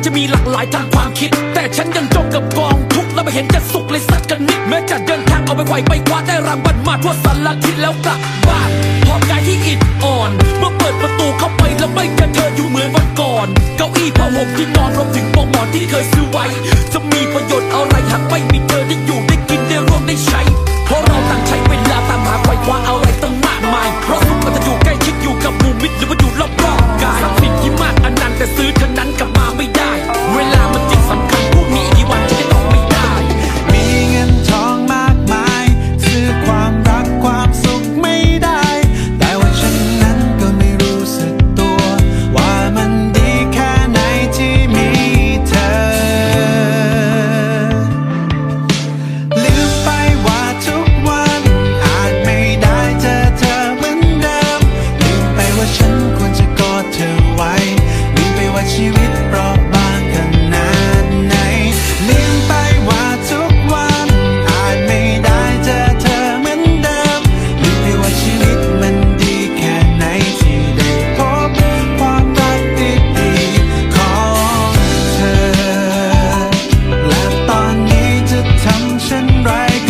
มันจะมีหลากหลายทางความคิด แต่ฉันยังจมกับกองทุกข์และไม่เห็นจะสุขเลยสักกันนิดแม้จะเดินทางเอาไปไขว่ไปคว้าได้รางวัลมาทั่วสารทิศแล้วกลับบ้านพร้อมกายที่อิดอ่อน เมื่อเปิดประตูเข้าไปแล้วไม่เจอเธออยู่เหมือนวันก่อน เก้าอี้ผ้าห่มที่นอนรวมถึงปลอกหมอนที่เคยซื้อไว้ จะมีประโยชน์อะไรหากไม่มีเธอได้อยู่ได้กินได้ร่วมได้ใช้ เพราะเราต่างใช้เวลาตามหาไขว่คว้าอะไรตั้ง เช่นไร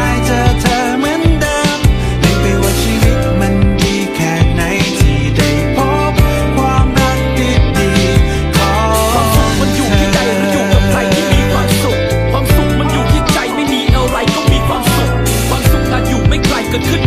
้ The.